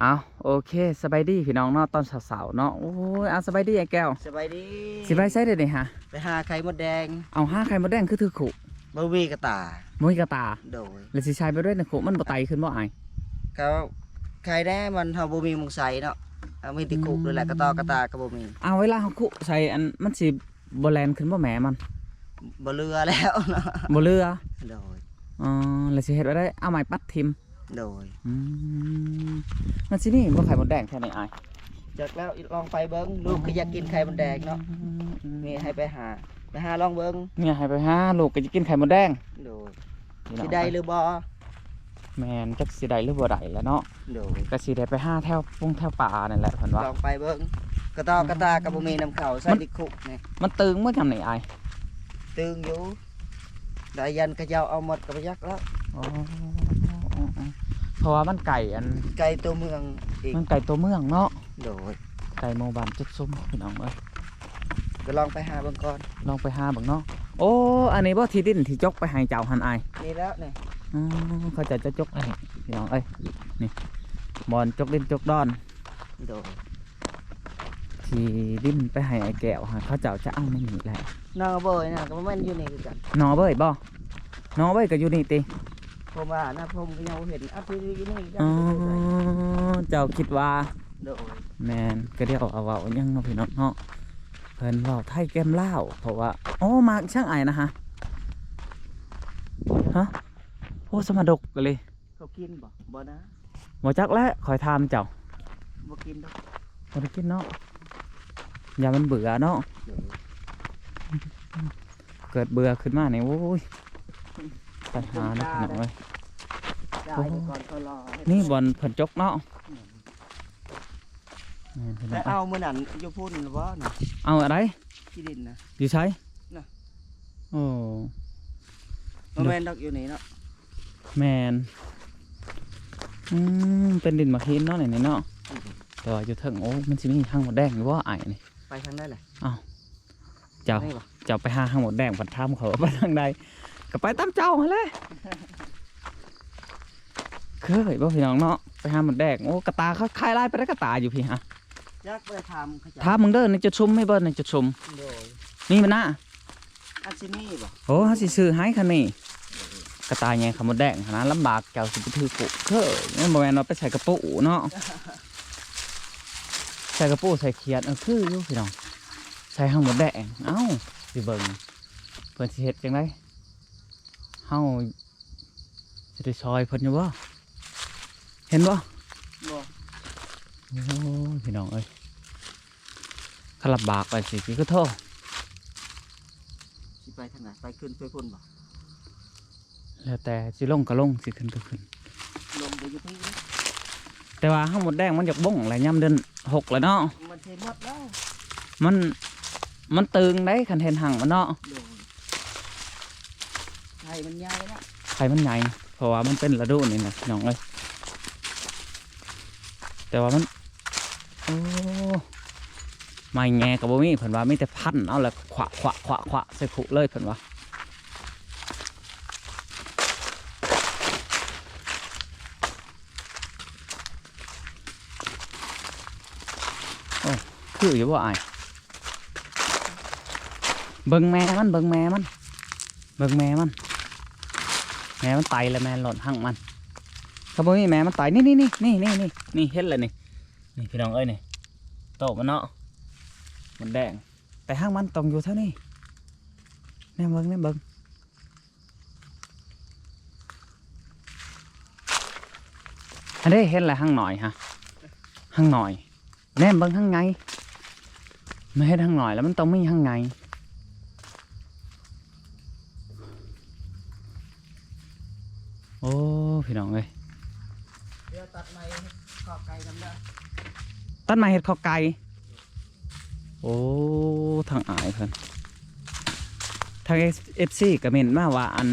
เอาโอเคสบายดีพี่น้องเนาะตอนสาวๆเนาะโอ้ยเอาสบายดีไอ้แก้วสบายดีสิไปใช้เด็ดนี่ฮะไปหาไข่มดแดง เอาห้าไข่มดแดงคือถือขู่บะหมี่กระตามุ้ยกระตาโดยแล้วสิใช้ไปด้วยนะขู่มันบ่ไตขึ้นบ่ไอายเขาไข่แน่มันเฮาบ่มีมุงใสเนาะเอามีแติกุกด้วยแหละกระตอกระตาก็บ่มีเอาเวลาเขาขู่ใส่อันมันสิบ่แลนขึ้นบ่แหมมันบ่เรือแล้วเนาะบ่เรือโดยอ๋อแล้วสิเฮ็ดไว้ได้เอาไม้ปัดทิม โดยอืมมันสินี่บ่ไข่มดแดงแค่นี้ไอายจากแล้วลองไปเบิ่งลูกก็อยากกินไข่มดแดงเนาะนี่ให้ไปหาไปหาลองเบิ่งเนี่ยให้ไปหาลูกก็จะกินไข่มดแดงโดยพี่น้องสิได้หรือบ่แม่นจักสิได้หรือบ่ได้แหล้วเนาะโดยก็สิได้ไปหาแถวปุงแถวป่านั่นแหละเพิ่นว่าลองไปเบิ่งกระตอกระตาก็บ่มีน้ำเข้าใส่มันแติกุกนี่มันตึงเมื่อยามนี่ไอายตึงอยู่ได้ยันกระเจ้าเอาหมดก็บ่ยักแล้วอ๋อ เพราะว่ามันไก่อันไก่ตัวเมืองอีกมันไก่ตัวเมืองเนาะโดยไก่โมบานจุดซุ่มพี่น้องเอ้ยก็ลองไปหาเบิ่งก่อนลองไปหาเบังเนาะโอ้อันนี้บ่ที่ดินที่จกไปให้เจ้าหันอายนี่แล้วนี่อ๋อเขาจะจะจกให้พี่น้องเอ้ยนี่บอนจกดินจกดอนโดยที่ดินไปให้ไอ้แก้วฮะเขาเจ้าจะเอาไม่มีแหละน้องเบยนะก็มันอยู่นี่คือกันนอเบ้ยบ่นอเบ้ยก็อยู่นี่ติ ผมว่านะผมก็ยังบ่เห็นอัพที่อยู่นี่กันอ๋อเจ้าคิดว่าโดยแมนก็เดี๋ยวเอาเว้ายังเนาะพี่น้องเนาะเพิ่นเว้าไทยแก้มลาวเพราะว่าโอ้มาช่างไอายนะฮะฮะโอ้สมดกกันเลยเขากินบ่บ่นะบ่จักแล้วคอยถามเจ้าบ่กินดอกบ่ได้กินเนาะอย่ามันเบื่อเนาะโดยเกิดเบื่อขึ้นมานี่โอ้ย ปัญหาเนาะพี่น้องเอ้ยได้โอ้เดี๋ยวก่อนเขารอให้นี่บอลเพิ่นจกเนาะแม่นพี่น้แต่องเอ้ยเอามื้อนั้นอยู่พุ่นบ่น่ะเอาอะไรที่ดินนะ อยู่ใช้น่ะ โอ้ บ่แม่นดอกอยู่นี่เนาะแมนอืมเป็นดินมาคินเนาะนี่เนาะแต่ว่าอยู่เถิงโอ้ มันสิมีห้างหมดแดงหรือว่าไอ้นี่ ไปทางได้แหละเจ้านี่บ่เจ้าไปหาห้างหมดแดงปัดทำเขาว่าไปทางใด ก็ไปตามเจ้าหั่นแหละเคยบ่พี่น้องเนาะไปหาหมดแดงโอ้กระตาเขาคายลายไปได้กระตาอยู่พี่ฮะจักไปทำเขาจะถ้ามึงเดินในจุดชุมไม่เบิ้ลในจุดชุมโดยนี่มันน่ะอันสิมีบ่โอ้เขาสิซื้อให้คันนี้กระตายไงขาวหมดแดงขนาดลำบากเจ้าสิไปถือกุเคยนี่นบ่แม่นว่าไปใส่กระปุกเนาะใส่กระปุกใส่เขียดเออคืออยู่พี่น้องใส่ห้างหมดแดงเอ้าสิเบิ่งเพิ่นสิเฮ็ดจังได เฮาสิได้ซอยเพิ่นอยู่บ่เห็นบ่บ่โอ้ยพี่น้องเอ้ยขลับบากไปสิพี่ก็โทษสิไปทางไหนไปขึ้นไปพุ่นบ่แล้วแต่สิลงก็ลงสิขึ้นก็ขึ้นลงไปอยู่ที่แต่ว่าห้างหมดแดงมันอยากบ้งอะไรย่ำเดือนหกแล้วเนาะมันสิหมดแล้วมันมันตึงได้คันเทนหังมันเนาะโดยไข่มันใหญ่แล้วไข่มันใหญ่เพราะว่ามันเป็นฤดูนี่นะน้องเอ้ยแต่ว่ามันโอ้ไม่แง่กับบ่มีเพิ่นว่ามีแต่พันเอาล้วขวะขวะขวะขวะใส่ขุเลยเพิ่นว่าโอ้คืออยู่บ่อเบิ่งแม่มันเบิ่งแม่มันเบิ่งแม่มัน ม่มันไตแล้วแม่หล่นหั่งมันเขาบอกนี่แม่มันไตนี่นี่นี่นี่นี่นี่นี่เห็นเลยนี่นี่พี่น้องเอ้ยนี่โตมันเนาะมันแดง แต่หั่งมันตรงอยู่เท่านี้แน่เบิ่งแน่เบิ่งอันนี้เห็นอะไรหั่งหน่อยฮะหั่งหน่อยแน่เบิ่งหั่งไงไม่เห็นหั่งหน่อยแล้วมันต้องมีหั่งไง อ้พี่น้องเอ้ยเดี๋ยวตัดไม้ขอบไก่นำได้ต้นไม้เห็ดข้าวไก่โอ้ทางอายเพิ่นทางเอฟซีก็เมนมาว่าอัน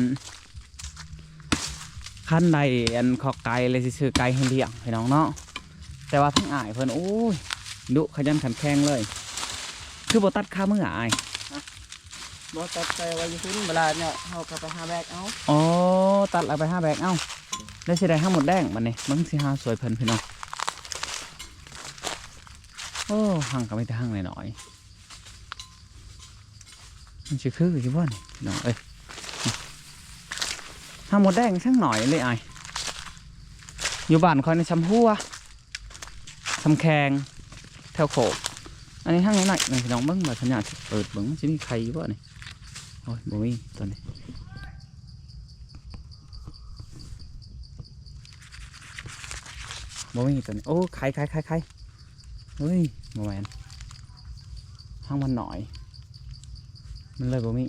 ขั้นใดอันข้าวไก่เลยสิซื้อไก่ให้เลี้ยงพี่น้องเนาะแต่ว่าทางอายเพิ่นโอ้ยดุขยันขันแข็งเลย คือบ่ตัดค่ามืออาย บ่ตัดไปไว้อยู่พุ่นเวลาเนี่ยเฮาก็ไปหาแบกเอาอ๋อตัดเอาไปห้าแบกเอ้าได้สิได้ห้าหมดแดงมันนี่มันสิหาสวยเพิ่นพี่น้องโอ้หังก็ไม่ได้หังหน่อยๆมันชื่อคืออยู่บ่นี่พี่น้องเอ้ยหังหมดแดงช่างหน่อยเลยไอายอยู่บ้านคอยในชำหัวชำแคงแถวโขกอันนี้หังหน่อยหนึ่งพี่น้องเบิ้งมาสัญญาณเปิดเบิ้งมันจะมีใครอยู่บ่นี่ โอ้ยบ่มีตัวนี้บ่มีตัวนี้โอ้ใครใครใครใครเฮ้ยโมแมนห้างมันหน่อย มันเลยบ่มี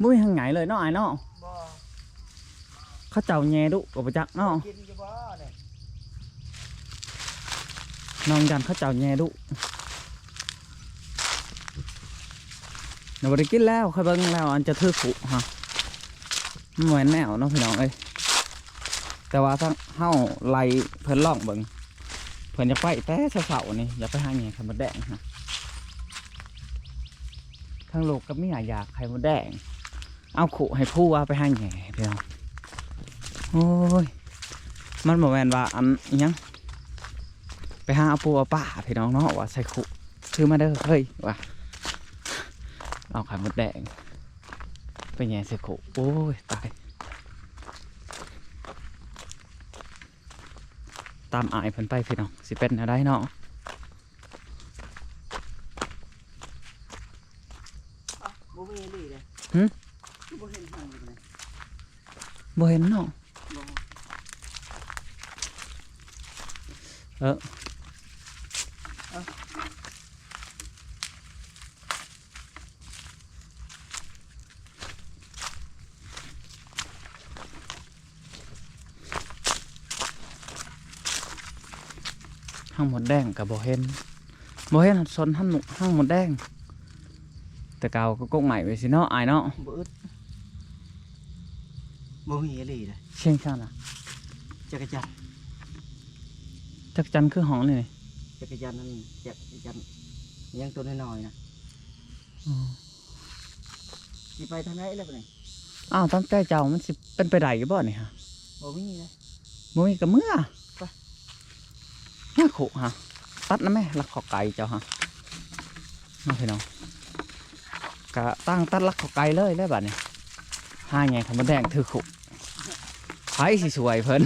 บ่มีทางไหนเลยเนาะไอ้ายเนาะบ่เขาเจ้าแย่ดุกับประจักเนาะกินอยู่บ่เนี่ยน้องยันเขาเจ้าแย่ดุ เดี๋ยวบ่ได้กินแล้วค่อยเบิ่งแล้วอันจะถือขุฮะมันเหมือนแนวเนาะพี่น้องเอ้ยแต่ว่าทั้งเฮาไล่เพิ่นล่องเบิ่งเพิ่นจะไปแต่เสาๆนี่อย่าไปหาแง่ไข่มดแดงฮะทั้งโลกก็ไม่อยากอยากไข่มดแดง เอาขุให้คู่ว่าไปหาแง่พี่น้องโอ้ยมันบ่แมนว่าอันยังไปหาเอาปูเอาป่าพี่น้องเนาะว่าใส่ขุคือมาเด้อเฮ้ยว่า เอาไข่มดแดง ไปแง่ใส่ขุโอ้ย ตาย ตามอายเพิ่นไปพี่น้องสิเป็นอะไรเนาะบ่มีอีหลีเลยหึบ่เห็นหังเลยบ่เห็นเนาะเออห้างหมด แดงกับบ่เห็นบ่เห็นสนห้างหนุห้างหมดแดง แต่เก่าก็กกใหม่ไปสิเนาะอายเนาะบ่อึดบ่มีอีหลีเลยเชียงชาญอะจักรจันทร์จักรจันทร์คือห้องนี่นี่จักรจันทร์นั่นจักรจันทร์ยังตัวน้อยๆนะสิไปทางไหนแล้วบัดนี้อ้าวตั้งใจเจ้ามันสิเป็นไปได้อยู่บ่นี่ฮะบ่มีเลยบ่มีกับเมื่อไป น่าขุฮะตัดนะแม่ลักขอไก่เจ้าฮะน้องพี่น้องกะตั้งตัดลักขอไก่เลยเลยบัดนี้ห้าไงคำว่าแดงถือขุไผสิสวยเพิ่น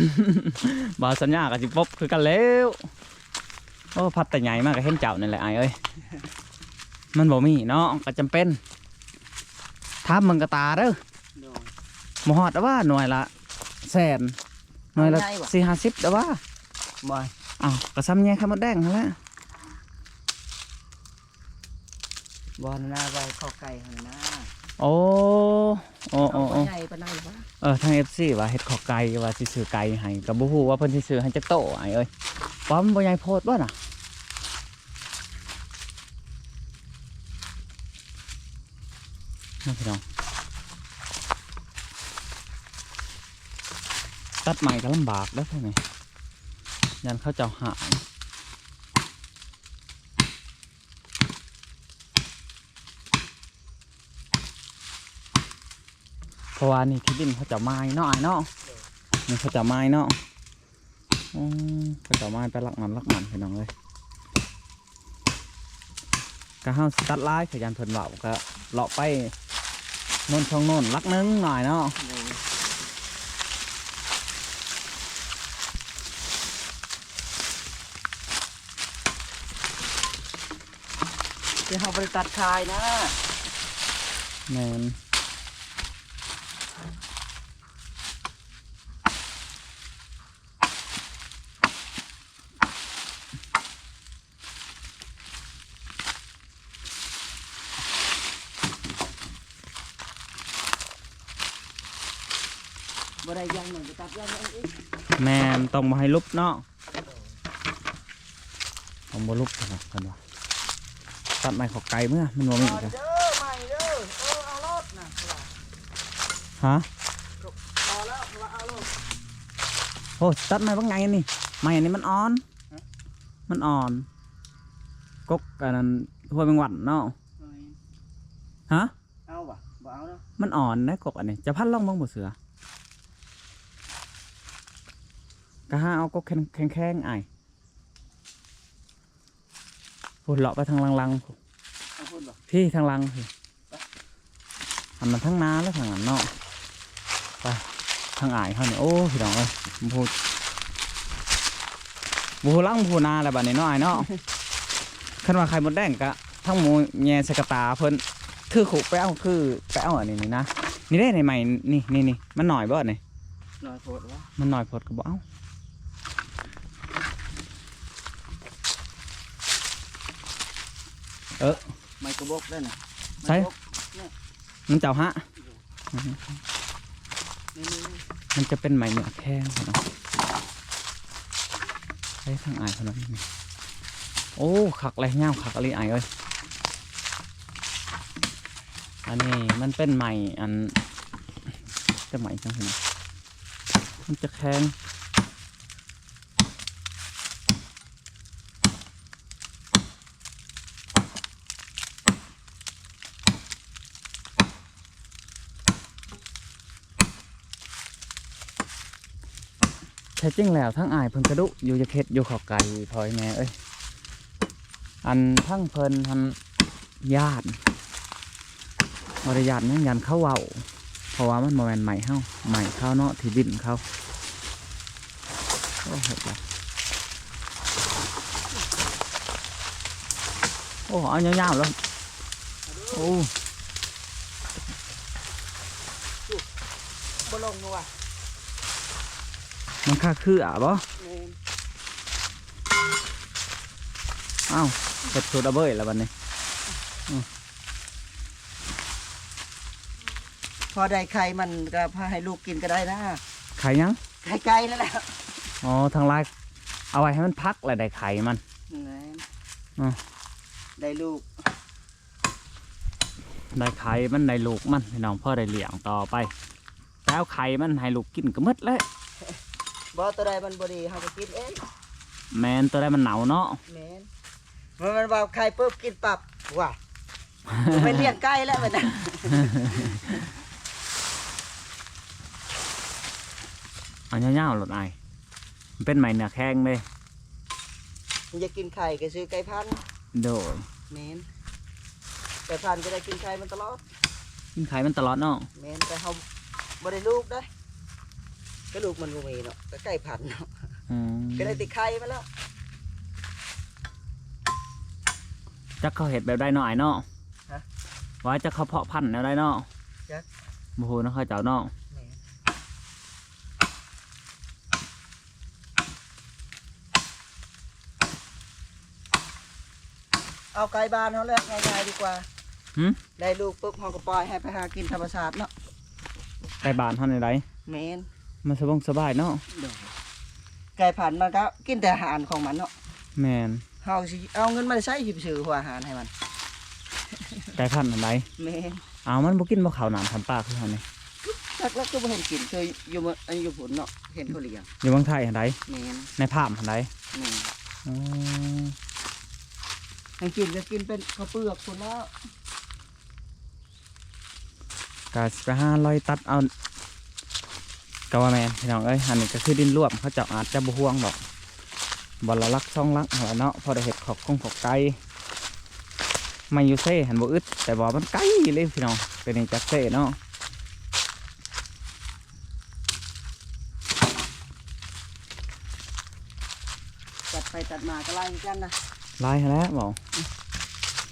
บ่าวสัญญากับสิปบคือกันแล้วโอ้พัดแต่ใหญ่มากก็เห็นเจ้านั่นแหละไอ้ายเอ้ยมันบ่มีเนาะก็จำเป็นถ้ามึงกระตาเด้อโดนหมอฮอดแต่ว่าหน่วยละแสนหน่วยละเอาง่ายว่ะสี่ห้าสิบแต่ว่าบ่ อ้าวกระซ้ำแย่ข้าวมดแดงนั่นแหละบ่อนหน้าไว้ข้อไก่หั่นนะโอ้โอ้โอ้เอาโอ้ใหญ่ปานใดวะเออทางเอฟซีว่าเฮ็ดขอไก่ว่าสิซื้อไก่ให้กับบุฮูว่าเพิ่นสิซื้อให้จักโตไอ้เอ้ยป้อมบ่ใหญ่โพดบ่น่ะน้องพี่น้องตัดใหม่ก็ลำบากแล้วใช่ไหม ยันเขาเจ้าหายเพราะว่านี่ที่ดินเขาเจะไม้เนาะไอ้เนาะนี่เขาเจะไม้เนาะเขาเจะไม้ไปลักมันลักมันพี่น้องเลยก็ห้าสตัดลายขยันเพิ่นเบาก็เลาะไปโน่นช่องโน่นลักนึงหน่อยเนาะ โดน ที่เฮาบ่ได้ตัดคายนะแมนบ่ได้อยังหนึ่งไปตัดอยังหนึ่งอีกแมนต้องมาให้ลุบเนาะต้องบ่ลุบนะกันว่า ตัดไม้ขอไก่เมื่อมันบ่มีเอาจ้ะเด้อใหม่เด้อเออเอารถนะว่าฮะพอแล้วว่าเอารถโอ้ตัดไม้บางไงนี่ไม้อันนี้มันอ่อนฮะมันอ่อนกกอันนั้นห้วยแมงวันเนาะฮะเอาบ่บ่เอาเนาะมันอ่อนนะกกอันนี้จะพัดล่องบ้างบ่เสือก็ห้าเอากกแข็งแข็งๆไอ้าย พูดเลาะไปทางลังๆพู้เอาพูดบ่พี่ทางลังพี่อันนั้นทั้งนาแล้วทางนั้นเนาะไปทางอ่ายเขาเนี่ยโอ้พี่น้องเอ้ยผมพูดบูลังบูนาอะไรแบบนี้เนาะอ้ายเนาะคันว่าใครหมดแดงกะทั้งหมูแง่สกตาเพิ่นคือขุไปเอาคือไปเอาอันนี้นี่นะนี่ได้ในใหม่นี่นี่นี่มันหน่อยบ่นี่หน่อยโพดวะมันหน่อยพดก็บ่เอา เออ ไม่กระบอกได้น่ะใส่ไม้กระบอกมันเจ้าฮะ นี่นี่นี่มันจะเป็นไหมเนื้อแข้งเนาะใช้ทางอายเท่านั้นนี่โอ้ขักอะไรเงาขักอะไรอายเอ้ยอันนี้มันเป็นไหมอันจะไหมจังสิมันจะแข็ง แท้จริงแล้วทั้งอายเพิ่นกระดุอยู่จะเค็ดอยู่ขอไก่พลอยแม่เอ้ยอันทั้งเพิ่นทันญาติบริญาตินั่งยันเข้าเว้าเพราะว่ามันโมเมนใหม่เฮาใหม่เข้าเนาะที่ดินเขาโอ้โหดละโอ้เอายาวๆแล้วโอ้บลงนัว มันค่าคืออะบ่แม่นอ้าวเห็ดสูตรอะเบ้ยแล้วบัดนี้พอได้ไข่มันก็พาให้ลูกกินก็ได้นะไข่ยังไข่ไก่นั่นแหละอ๋อทางลายเอาไว้ให้มันพักแล้วได้ไข่มันแม่นอะได้ลูก ได้ไข่มันได้ลูกมันพี่น้องพ่อได้เลี้ยงต่อไป แล้วไข่มันให้ลูกกินก็หมดเลย บ่ตัวใดมันบ่ดีเฮาก็กินเองแมนตัวได้มันหนาวเนาะ แม่นมันมันว่าไข่ปุ๊บกินปับว่ะไปเลี้ยงไก่แล้วมันน่ะเอาเงาวๆหลดไอายมันเป็นไหมเนื้อแข้งเลยมึงจะกินไข่ก็ซื้อไก่พันธุ์โดยแม่นไก่พันธุ์ก็ได้กินไข่มันตลอด กินไข่มันตลอดเนาะแม่นแต่เฮาบ่ได้ลูกได้ ก็ลูกมันบ่มีเนาะก็ไก่พันธุ์เนาะอืมก็ได้ติไข่มาแล้วจักเขาเห็ดแบบได้เนาะไอ้ายเนาะฮะว่าจะเขาเพาะพันธุ์แล้วได้เนาะจัก โอ้โหเนาะเขาเจ้าเนาะแม่นเอาไก่บ้านเฮาแล้วง่ายๆดีกว่าหืมได้ลูกปุ๊บเฮาก็ปล่อยให้ไปหากินธรรมชาติเนาะไก่บานเท่าไหนไร แมน มันสบงสบายเนาะไก่ผ่านมันก็กินแต่อาหารของมันเนาะแมนเฮาสิเอาเงินมาใช้สิไปซื้อหัวอาหารให้มันไก่พันธุ์อะไรแมนเอามันบ่กินบ่ข้าวหนามทำปลาคือเฮานี่สักแล้วก็บ่เห็นกินเคยอยู่มื้ออันอยู่ผลเนาะเห็นเขาเลี้ยงอยู่เมืองไทยอันใดแมนในภาพอันใดแมนอ๋อให้กินก็กินเป็นข้าวเปลือกคนแล้วกาสิไปหาลอยตัดเอา กว่าแมนพี่น้องเอ้ยอันนี้ก็คือดินร่วมเขาเจ้าอาจจะบ่ห่วงดอกบ่ละลักซ่องลักหัวเนาะพอได้เห็ดขอกกงขอกไก่ไม่อยู่เซ่หันบ่อึดแต่บ่มันไกลเลยพี่น้องเป็นนี่จักเซ่เนาะตัดไปตัดมาก็ไล่กันนะลายแล้วบ่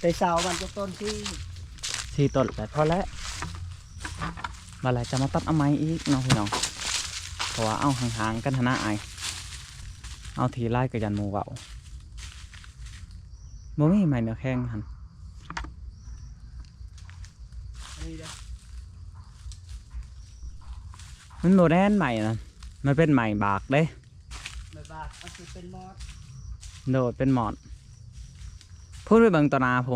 แต่เสามันจะต้นที่สี่ต้นแต่พอแล้วมาแล้วจะมาตัดเอาไม้อีกเนาะพี่น้อง เพราะว่าเอาห่างๆกันหนนะไอายเอาทีไล่กับยันหมูเบาบ่มีไม้เนื้อแข้งหันนี่เด้อมันโมแดนใหม่นะมันเป็นใหม่บากเด้ไม่บาดมันสิเป็นมอดโดดเป็นหมอดพูดไปเบิ่งตวหนาพู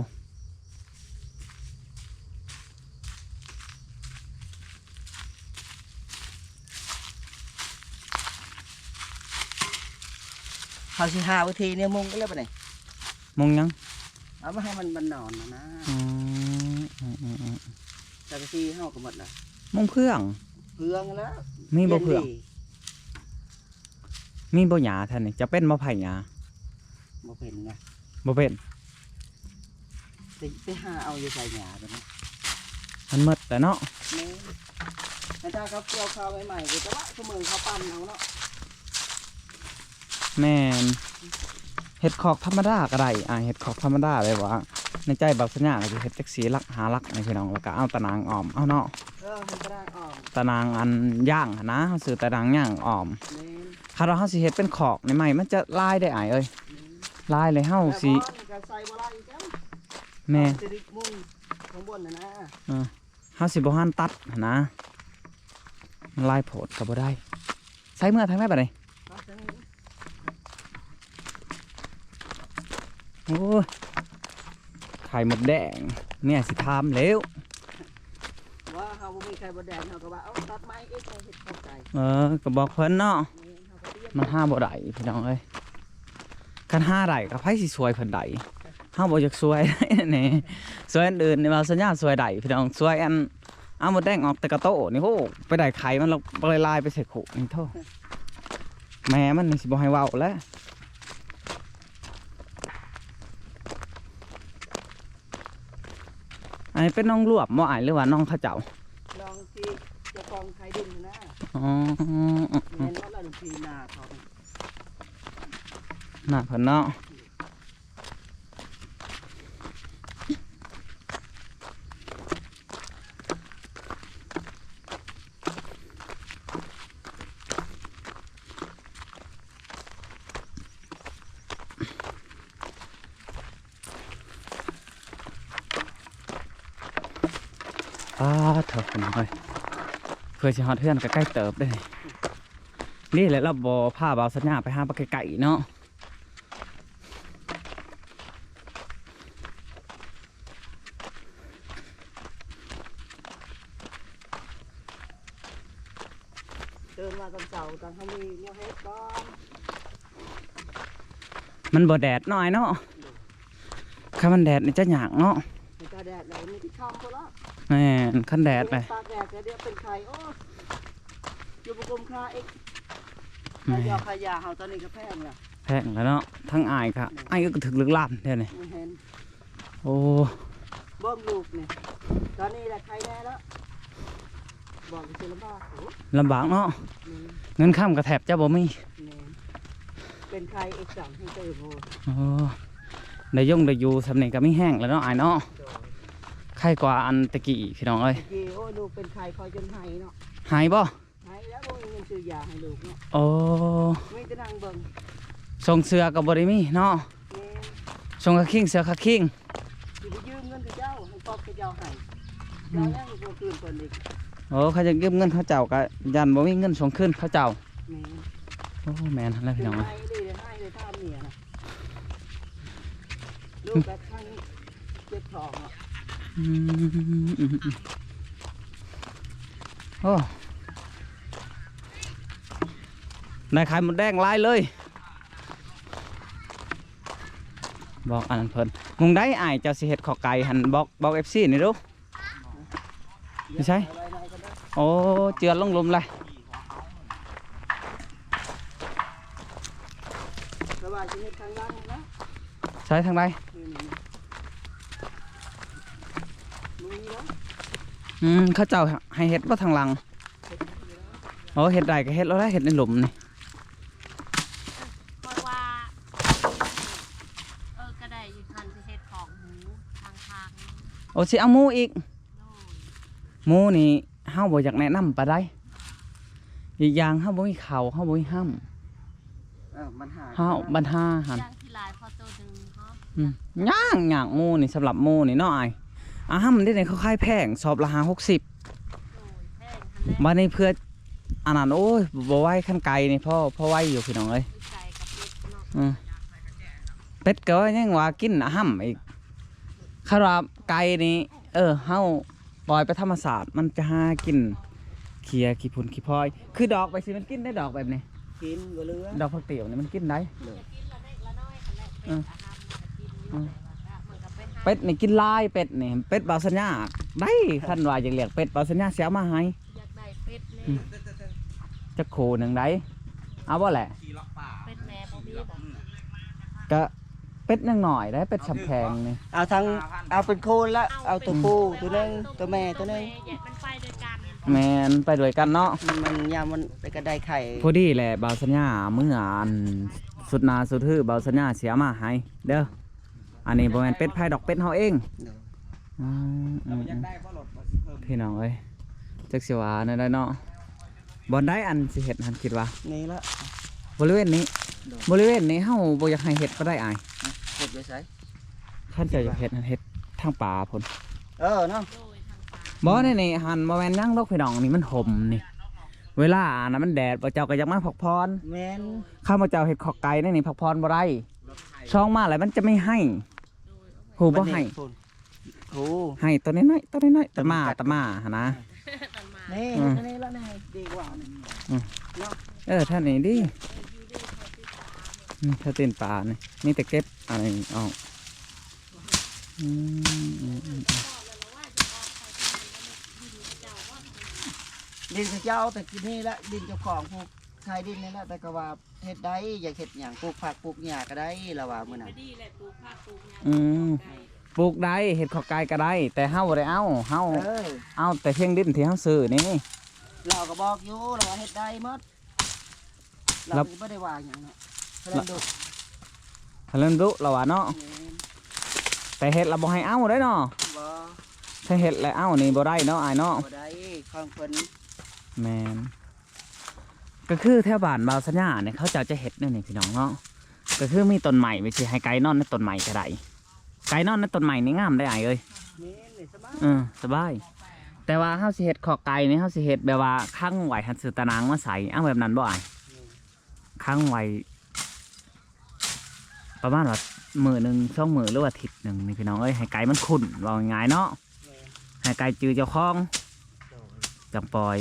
เขาสิหาวิธีเนี่ยมุงก็เลยไปไหนมงยังเอามาให้มันมันนอนนะนะอืมอืมอืมอืมแต่วิธีเฮาก็หมดนะมงเพื่อง เพืองแล้วมีบ่เพื่องย็นดีมีบ่หยาแท่นนี่จะเป็นบ่ไผ่หยาบ่เป็นไงบ่เป็นสิไปหาเอาอยู่ใส่หญ้าตัวนี้มันหมดแต่เนาะแม่นแต่ถ้าเขาเกี่ยวข้าวใหม่ๆก็จะว่าเสมอเขาปั้นเอาเนาะ แม่นเห็ดขอกธรรมดาก็ได้อ่าเห็ดขอกธรรมดาเลยว่าในใจเบาสัญญาก็คือเห็ดจักสีลักหาลักในพี่น้องแล้วก็เอาตะนางอ้อมเอาเนาะเออมันก็ได้ออกตะนางอันย่างหั้นนะเขาซื้อตะนางย่างอ้อมแม่นคาราเฮาสิเฮ็ดเป็นขอกในใหม่มันจะลายได้อ้ายเอ้ยลายเลยเฮาสิแต่บ่นี่ก็ใส่บ่ได้อีกแล้วแม่สิริมุ่งข้างบนน่ะนะเฮาสิบ่หันตัดหั้นนะมันลายโผดก็บ่ได้ใส่เมื่อทางไหนบัดนี้เอาจังนี้ อ้ยไข่หมดแดง เนี่ยสิทามแล้วว่าเขาบ่มีใครบ่แดงเขาก็ว่าเอาตัดไม้เอ็กเอาเฮ็ดเข้าใจเออก็บอกเพิ่นเนาะนี่เขาก็เรียกมันห้าบ่ได้พี่น้องเอ้ยกันห้าได้ก็ไผสิสวยเพิ่นได้เฮาบ่อยากสวยนี่สวยอันอื่นนี่ว่าสัญญาสวยได้พี่น้องสวยอันเอาหมดแดงออกแต่กระโตนี่โหไปได้ไข่มันแล้วบ่เลยลายไปใส่ขุนี่โทษแม่มันนี่สิบ่ให้เว้าแล้ว นนี้เป็นน้องรวบบ่อายหรือว่าน้องเขาเจ้าลองที่เจะกองไทยดินนะอ๋อแม่นว่าละหนึ่งปีหน้าเขาน่าเพิ่นเนาะ อ้าเถอะพี่น้องเอ้ยเพื่อสิฮอดเฮือนก็ใกล้เติบได้ นี่นี่แหละเราบ่พาเบาสัญญาไปหาปลาไก่ๆเนาะเดินมาตอนเสาร์ตอนเขามีเนี่ยเฮ็ดก่อนมันบ่แดดหน่อยเนาะ ถ้ามันแดดนี่จะหยากเนาะในตาแดดเลยมีที่ช่องก็ละ แม่นคันแดดไปตาแดดเดี๋ยวเป็นไข่โอ้อยู่บุกรมคาเอกแม่ขายาขายาเฮาตอนนี้ก็แพงแล้วแพงแล้วเนาะทั้งอายค่ะอายก็ถึกลึกล้านเดี๋ยวนี้ไม่เห็นโอ้เบิ่งลูกนี่ตอนนี้แหละใครแน่แล้วบอกสิลำบากโอ้ลำบากเนาะนี่เงินข้ามกระแทบจะบ่มีนี่เป็นใครเอกสั่งให้เจอโบโอ้ได้ย่งได้อยู่สำเนียงก็ไม่แห้งแล้วเนาะอายเนาะ โดยใครกว่าอันตะกี้พี่น้องเอ้ยเมื่อกี้โอ้ยลูกเป็นใครคอยจนไห้เนาะหายบ่ไห้แล้วบ่มีเงินซื้อยาให้ลูกเนาะโอ้ไม่จะนั่งเบิ่งทรงเสือก็บ่ได้มีเนาะนี่ทรงกระคิงเสือกระคิงสิไปยืมเงินกับเจ้าให้ปอกกับเจ้าให้เจ้ายังบ่คืนเพิ่นอีกโอ้เขาจะยืมเงินเขาเจ้าก็ยันบ่มีเงินส่งคืนเขาเจ้านี่โอ้แม่นแล้วพี่น้องเอ้ยให้เลยให้เลยท่าเมียนะลูกแบบข้างเจ็บท้องอะ อืมอืมอืมโอ้ได้ขายหมดแดงหลายเลย บอกอันนั้นเพิ่นมุงได้อายเจ้าสิเฮ็ดขอไก่หันบอกบอก FC นี่ดูไม่ใช่อะไรๆก็ได้โอ้เจือนลงหลุมเลยสบายชีวิตข้างล่างนะใช้ทางใด นี่นี่ลุงนี่นะ อืมเขาเจ้าให้เฮ็ดบ่ทางหลังโอ้เฮ็ดได้ก็เฮ็ดแล้วได้เฮ็ดในหลุมนี่คอยว่าเออก็ได้อยินคันสิเฮ็ดของหมูทางทางโอ้สิเอาหมูอีกโน่นหมูนี่เฮาบ่อยากแนะนำปานใดอีกอย่างเฮาบ่มีข้าวเฮาบ่มีห้ํเออมันหาเฮาบัญหาหั่นย่างที่ลายพอตัวหนึ่งเนาะอืมย่างย่างหมูนี่สำหรับหมูนี่เนาะอ้าย อาห้ํได้ในเขาขายแพงสอบละ560โดยแพงคันแรกบัดนี้เพื่ออันนั้นโอ้ยบ่ไหวคันไกลนี่พ่อพ่อไหวอยู่พี่น้องเอ้ยมีไก่กับเป็ดเนาะอืมเป็ดก็ยังว่ากินอาห้ำอีกคาราบไก่นี่ เออเฮาปล่อยไปธรรมศาสตร์มันจะหากินเขียขี้พุ่นขี้พลอย คือดอกไปสิมันกินได้ดอกแบบนี้กินก็เหลือดอกผักเตี๋ยวนี่มันกินได้จะกินละเล็กละน้อยคันแรกเป็ดอืมอาหารมันก็กินอยู่ เป็ดนี่กินลายเป็ดนี่เป็ดบาสัญญาได้คันว่าอยากเรียกเป็ดบาสัญญาเสียมาให้อยากได้เป็ดนี่จะโคหนึ่งได้เอาบ่แหละเป็ดแม่บ่มีบ่ก็เป็ดเป็ดยังหน่อยได้เป็ดฉ่ำแพงนี่เอาทั้งเอาเป็นโคนละเอาตัวผู้ตัวหนึงตัวแม่ตัวหนึงอย่ามันไปด้วยกันแมนไปด้วยกันเนาะมันมันยามมันไปกระไดไข่พอดีแหละเบาสัญญาเมื่ออันสุดนาสุดทื่อเบาสัญญาเสียมาให้เด้อ อันนี้บ่แม่นเป็ดไผ่ดอกเป็ดเฮาเองโดยอืมอืมอืมพี่น้องเอ้ยจักสิว่าแนั่นได้เนาะบ่ได้อันสิเฮ็ดหันคิดว่า นี่ละ บริเวณนี้ โดยบริเวณนี้เฮาบ่อยากให้เฮ็ดก็ได้อายเห็ดไปใส่ท่านจะอยากเฮ็ดหันเฮ็ดทางป่าพุ่นเออเนาะโดยทางป่าบ่นี่นี่หันบ่แม่นหยังดอกพี่น้องนี่มันห่มนี่ เวลาน่ะมันแดดบ่เจ้าก็อยากมาพักผ่อนแม่นข้ามาเจ้าเฮ็ดขอกไก่นี่นี่พักผ่อนบ่ได้ช่องมาแล้วมันจะไม่ให้ หูบ่ให้พุ่นโอ้ให้ตัวน้อยๆตัวน้อยๆตะมาตะมาหั่นนะตอนมานี่อืมนี่ละนี่ดีกว่านี่เออท่านนี่ดิอืมถ้าเต้นป่านี่นี่แต่เก็บอะไรออกอืมอืมอืมดินของเจ้าแต่กินนี่ละดินเจ้าของพวกชายดินนี่ละแต่ก็ว่า เฮ็ดได้อยากเฮ็ดหยังปลูกผักปลูกหญ้าก็ได้ละว่ามื้อไปนั้นดีแหละปลูกผักปลูกหญ้าอืมไก่ปลูกได้เห็ดขอกไก่ก็ได้ แต่เฮาบ่ได้เอาเฮาเออเอาแต่เพียงดินที่เฮาซื้อนี่ เราก็บอกอยู่เราว่าเฮ็ดได้หมดเราแล้วไม่ได้ว่าหยังเนาะเพิ่นดูเริ่มรู้แล้วว่าเนาะแต่เห็ดเราบ่ให้เอาได้เนาะบ่ถ้าเห็ดแล้วเอานี่บ่ได้เนาะอายเนาะบ่ได้ของเพิ่นแม่น ก็คือแถวบ้านบาวสัญญาเนี่ยเขาจะจะเห็ดนี่นี่พี่น้องเนาะก็คือมีต้นใหม่ไปสิให้ไก่นอนในต้นใหม่ก็ได้ไก่นอนในต้นใหม่นี่งามได้อายเอ้ยนี่นี่สบายเออสบาย แต่ว่าเฮาสิเฮ็ดขอไก่นี่เฮาสิเฮ็ดแบบว่าค้างไหวหันซื้อตะนางมาใส่เอาแบบนั้นบ่อายค้างไหวประมาณว่ามือหนึ่งสองมือหรือว่าทิศหนึ่งนี่พี่น้องเอ้ยให้ไก่มันขุ่นว่าง่ายเนาะให้ไก่จือเจ้าของจังปล่อย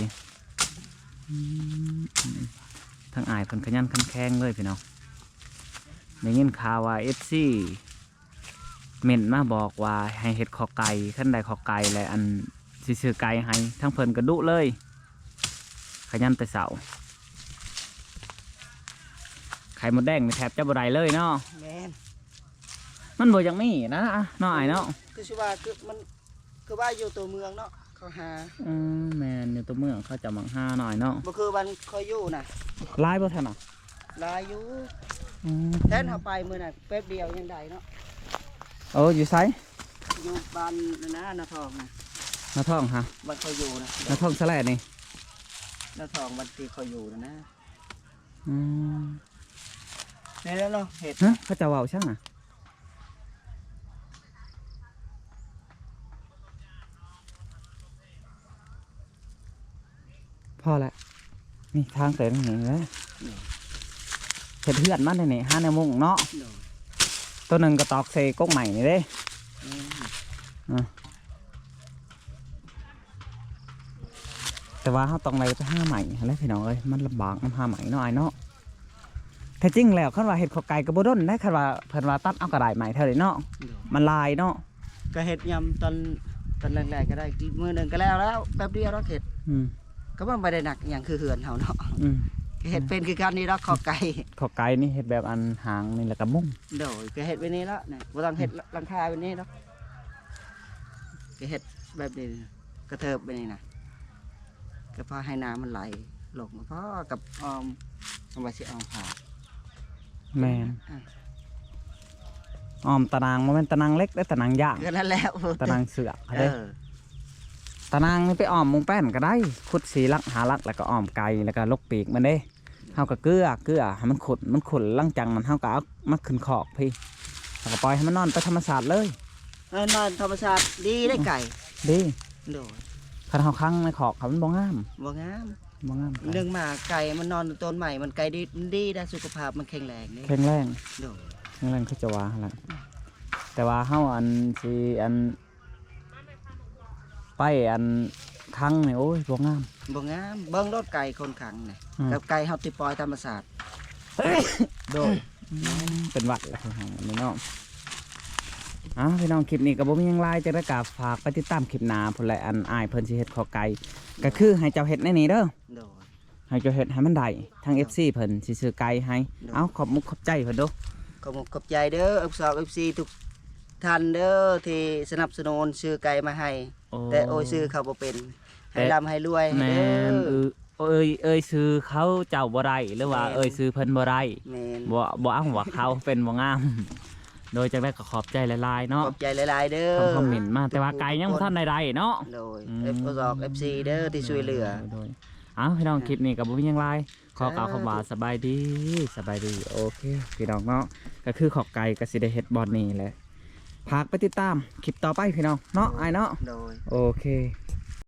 ทั้งอายเพิ่นขยันขันแข็งเลยพี่น้องได้ยินข่าวว่า FC เม่นมาบอกว่าให้เฮ็ดขอไก่ขั้นใดขอไก่และอันสิซื้อไก่ให้ทั้งเพิ่นกระดุเลย ขยันแต่เสาไข่มดแดงนี่แทบจะบ่ได้เลยเนาะแม่นมันบ่อยังมีนะอะเนาะไอ้ายเนาะคือสิว่าคือมันคือว่าอยู่ตัวเมืองเนาะ เขาหาอืมแม่นอยู่ตัวเมืองเขาจะมังห้าหน่อยเนาะบ่คือวันคอยอยู่น่ะลายบ่ทันอะหลายอยู่อืมแท้นเฮาไปมื้อน่ะแป๊บเดียวยังได้เนาะโอ้อยู่ไสอยู่บ้านนั่นนะนาทองน่ะนาท่องฮะบ้านเขาอยู่นะนาท่องสะแลนี่นาทองบ้านที่เขาอยู่นะนะอืมนี่แล้วเนาะเห็ดฮะเขาจะเว้าช่างอะ พอแล้วนี่ทางเสร็จนี่แล้วเห็ดเพื่อนมันนี่ห้าแนวมุงเนาะเนาะตัวหนึ่งก็ตอกเซกกใหม่นี่เด้อืมแต่ว่าเขาต้องไปไปห้าใหม่แล้วพี่น้องเอ้ยมันลำบากน้ำห้าใหม่เนาะไอ้เนาะแต่จริงแล้วคันว่าเห็ดขอไก่กับบด้นได้คันว่าเพิ่นว่าตัดเอากระดาษใหม่เท่าไหร่เนาะเนาะมันลายเนาะก็เห็ดยำตอนตอนแรกๆก็ได้มือหนึ่งก็แล้วแล้วแป๊บเดียวเราเห็ดอืม ก็มันไม่ได้หนักอย่างคือเหือนเขาเนาะอืมก็เห็ดเป็นคือการนี้เราะขอไก่ขอไก่นี่เห็ดแบบอันหางนี่แหละกับมุ้งโดยก็เห็ดไว้นี่แล้วนะบ่ต้องเห็ดหลังคาไว้นี่แล้วก็เห็ดแบบนี้กระเทิบไปนี่นะก็พอให้น้ำมันไหลลงมาพอกับออมเอาไว้สิออมผ่าแมนอ้อมตะนางมันเป็นตะนางเล็กได้ตะนางย่างก็นั่นแหล้วตะนางเสือกเอเด้อ ตะนางนี่ไปอ้อมมุงแป้นก็ได้ขุดสีลักหาลักแล้วก็อ้อมไก่แล้วก็ลกปีกมันเด้เฮาก็เกลือเกลือให้มันขุดมันขุดหลังจากนั้นเฮาก็เอามาขึ้นขอกพี่แล้วก็ปล่อยให้มันนอนไปธรรมศาสตร์เลยเออนอนธรรมชาติดีได้ไก่ดีโดยคันเฮาค้างในขอกเขามันบ่งามบ่งามบ่งามเรื่องมาไก่มันนอนอยู่ต้นใหม่มันไก่ดีมันดีได้สุขภาพมันแข็งแรงนี่แข็งแรงโดยแข็งแรงคือจะว่าหั่นล่ะแต่ว่าเฮาอันสิอัน ไปอันค้างนี่โอ้ยบ่งาม บ่งามเบิ่งรถไก่คนขังนี่อืม กับไก่เฮาติปล่อยธรรมศาสตร์โดยเป็นหวัดแหละของอันนี้เนาะอ้าวพี่น้องคลิปนี้ก็บ่มีหยังหลายจะได้กราบฝากไปติดตามคลิปหน้าพุ่นแหละอันอ้ายเพิ่นสิเฮ็ดขอไก่ก็คือให้เจ้าเฮ็ดในนี้เด้อ โดย ให้เจ้าเฮ็ดให้มันได้ทาง FC เพิ่นสิซื้อไก่ให้ เนาะ เอาขอบมุกขอบใจเพิ่นเด้อขอบคุณขอบใจเด้อเอฟซอกเอฟซีทุก ท่านเด้อที่สนับสนุนซื้อไก่มาให้ โอ้ แต่โอ้ยซื้อเขาบ่เป็นแต่ให้ร่ำให้รวยแมให้เด้นอเออเอ้ยเอ้ยซื้อเขาเจ้าบ่ได้หรือว่าแม่น เอ้ยซื้อเพิ่นบ่ได้แม่นบ่บ่อ้างว่าเขาเป็นบ่งาม โดยจังได้ก็ขอบใจหลายๆเนาะขอบใจหลายๆเด้อทำคอมเมนต์มาแต่ว่าไกลยังบ่ทันได้ๆเนาะ โดย อืมเอฟซอกเอฟซีเด้อที่ช่วยเหลือ โดยเอาพี่น้องคลิปนี้ก็บ่มีหยังหลายขอกล่าวครับคำว่าสบายดีสบายดีโอเคพี่น้องเนาะก็คือขอบไก่ก็สิได้เฮ็ดบอลนี่แหละ พากไปติดตามคลิปต่อไปพี่น้องเนาะไอ้ายเนาะโดย โอเค